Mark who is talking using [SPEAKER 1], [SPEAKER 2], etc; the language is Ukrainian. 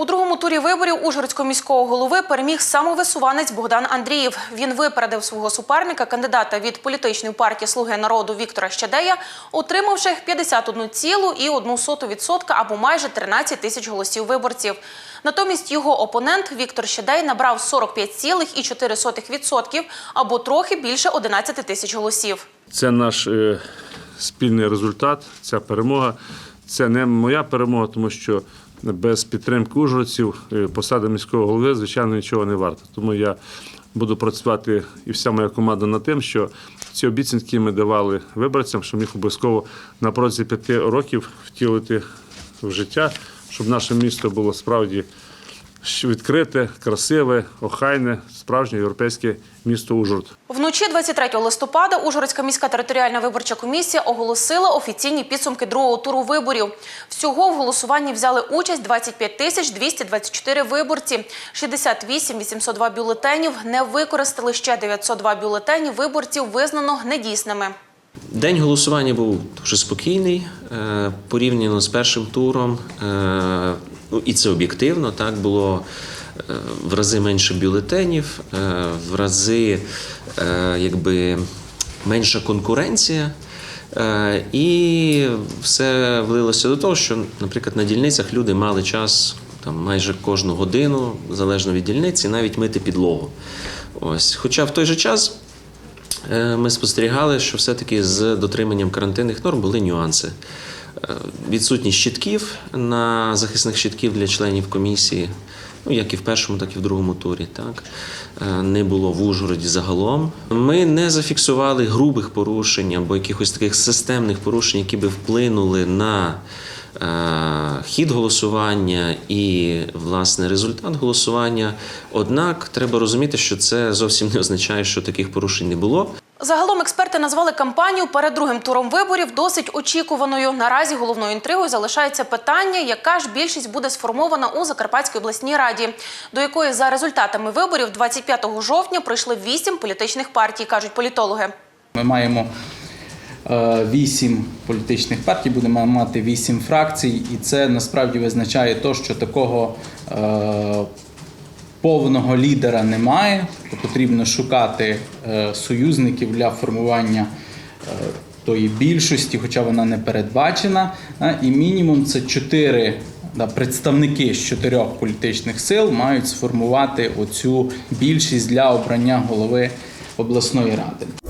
[SPEAKER 1] У другому турі виборів Ужгородського міського голови переміг самовисуванець Богдан Андрієв. Він випередив свого суперника, кандидата від політичної партії Слуги народу Віктора Щадея, отримавши 51,1% або майже 13 тисяч голосів виборців. Натомість його опонент Віктор Щадей набрав 45,4% або трохи більше 11 тисяч голосів.
[SPEAKER 2] Це наш е, спільний результат, ця перемога. Це не моя перемога, тому що без підтримки ужгородців е, посада міського голови, звичайно, нічого не варта. Тому я буду працювати і вся моя команда над тим, що ці обіцянки ми давали виборцям, щоб їх обов'язково на протязі п'яти років втілити в життя, щоб наше місто було справді відкрите, красиве, охайне, справжнє європейське місто Ужгород.
[SPEAKER 1] Вночі 23 листопада Ужгородська міська територіальна виборча комісія оголосила офіційні підсумки другого туру виборів. Всього в голосуванні взяли участь 25 тисяч 224 виборці, 68 802 бюлетенів не використали ще 902 бюлетені виборців визнано недійсними.
[SPEAKER 3] День голосування був дуже спокійний е, порівняно з першим туром. Ну і це об'єктивно. Так було е, в рази менше бюлетенів, е, в рази е, якби менша конкуренція. І все влилося до того, що, наприклад, на дільницях люди мали час там майже кожну годину, залежно від дільниці, навіть мити підлогу. Ось. Хоча в той же час ми спостерігали, що все-таки з дотриманням карантинних норм були нюанси. Відсутність щитків на захисних щитків для членів комісії, ну як і в першому, так і в другому турі. Так Е, не було в Ужгороді загалом. Ми не зафіксували грубих порушень або якихось таких системних порушень, які би вплинули на е, хід голосування і власне результат голосування. Однак треба розуміти, що це зовсім не означає, що таких порушень не було.
[SPEAKER 1] Загалом експерти назвали кампанію перед другим туром виборів досить очікуваною. Наразі головною інтригою залишається питання, яка ж більшість буде сформована у Закарпатській обласній раді, до якої за результатами виборів 25 жовтня прийшли вісім політичних партій, кажуть політологи.
[SPEAKER 4] Ми маємо е, вісім політичних партій, будемо мати вісім фракцій, і це насправді визначає те, що такого е, повного лідера немає. То потрібно шукати е, союзників для формування е, тої більшості, хоча вона не передбачена. А, І мінімум це чотири. Представники з чотирьох політичних сил мають сформувати оцю більшість для обрання голови обласної ради.